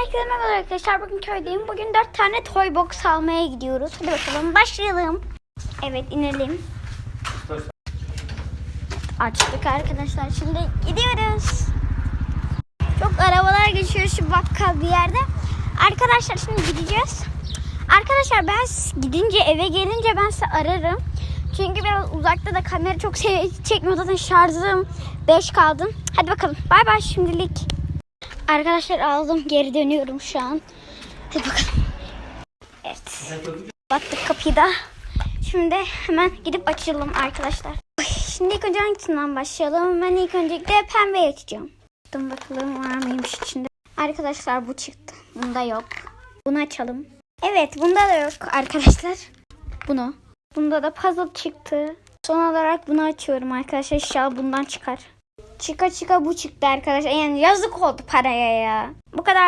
Herkese merhaba arkadaşlar. Bugün köydeyim. Bugün 4 tane toy box almaya gidiyoruz. Hadi bakalım başlayalım. Evet inelim. Açtık arkadaşlar. Şimdi gidiyoruz. Çok arabalar geçiyor şu bakkal bir yerde. Arkadaşlar şimdi gideceğiz. Arkadaşlar ben gidince eve gelince ben size ararım. Çünkü biraz uzakta da kamera çok çekmiyor. Zaten şarjım 5 kaldım. Hadi bakalım. Bay bay şimdilik. Arkadaşlar aldım. Geri dönüyorum şu an. Hadi bakalım. Evet. Baktık kapıyı da. Şimdi hemen gidip açalım arkadaşlar. Şimdi ilk önce hangisinden başlayalım? Ben ilk öncelikle pembe açacağım. Baktım bakalım var mıymış içinde. Arkadaşlar bu çıktı. Bunda yok. Bunu açalım. Evet bunda da yok arkadaşlar. Bunu. Bunda da puzzle çıktı. Son olarak bunu açıyorum arkadaşlar. İnşallah bundan çıkar. Çıka çıka bu çıktı arkadaşlar. Yani yazık oldu paraya ya. Bu kadar